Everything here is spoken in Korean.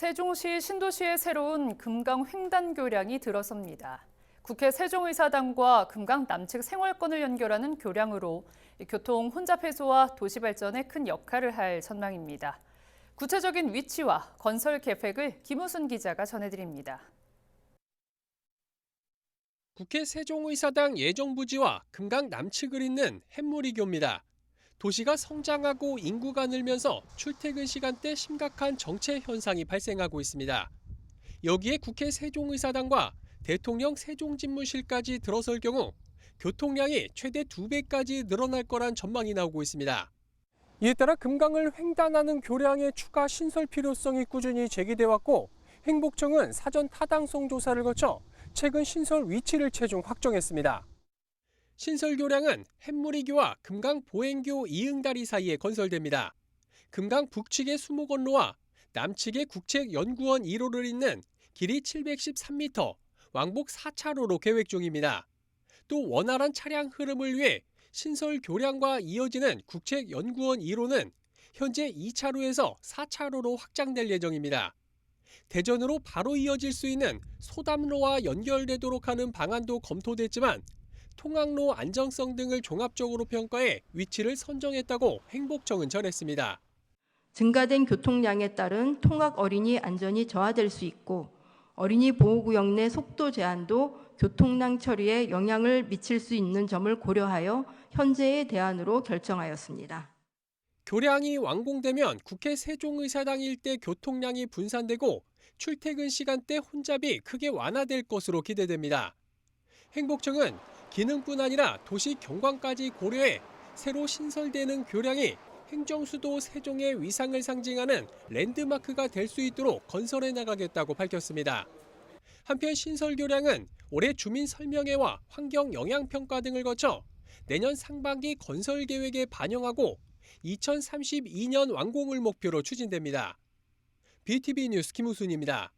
세종시 신도시의 새로운 금강 횡단교량이 들어섭니다. 국회 세종의사당과 금강 남측 생활권을 연결하는 교량으로 교통 혼잡 해소와 도시 발전에 큰 역할을 할 전망입니다. 구체적인 위치와 건설 계획을 김우순 기자가 전해드립니다. 국회 세종의사당 예정부지와 금강 남측을 잇는 햇무리교입니다. 도시가 성장하고 인구가 늘면서 출퇴근 시간대 심각한 정체 현상이 발생하고 있습니다. 여기에 국회 세종의사당과 대통령 세종집무실까지 들어설 경우 교통량이 최대 2배까지 늘어날 거란 전망이 나오고 있습니다. 이에 따라 금강을 횡단하는 교량의 추가 신설 필요성이 꾸준히 제기돼 왔고 행복청은 사전 타당성 조사를 거쳐 최근 신설 위치를 최종 확정했습니다. 신설 교량은 햇무리교와 금강 보행교 이응다리 사이에 건설됩니다. 금강 북측의 수목원로와 남측의 국책연구원 1호를 잇는 길이 713m, 왕복 4차로로 계획 중입니다. 또 원활한 차량 흐름을 위해 신설 교량과 이어지는 국책연구원 1호는 현재 2차로에서 4차로로 확장될 예정입니다. 대전으로 바로 이어질 수 있는 소담로와 연결되도록 하는 방안도 검토됐지만 통학로 안정성 등을 종합적으로 평가해 위치를 선정했다고 행복청은 전했습니다. 증가된 교통량에 따른 통학 어린이 안전이 저하될 수 있고 어린이 보호구역 내 속도 제한도 교통량 처리에 영향을 미칠 수 있는 점을 고려하여 현재의 대안으로 결정하였습니다. 교량이 완공되면 국회 세종의사당 일대 교통량이 분산되고 출퇴근 시간대 혼잡이 크게 완화될 것으로 기대됩니다. 행복청은 기능뿐 아니라 도시 경관까지 고려해 새로 신설되는 교량이 행정수도 세종의 위상을 상징하는 랜드마크가 될 수 있도록 건설해 나가겠다고 밝혔습니다. 한편 신설 교량은 올해 주민 설명회와 환경 영향 평가 등을 거쳐 내년 상반기 건설 계획에 반영하고 2032년 완공을 목표로 추진됩니다. BTV 뉴스 김우순입니다.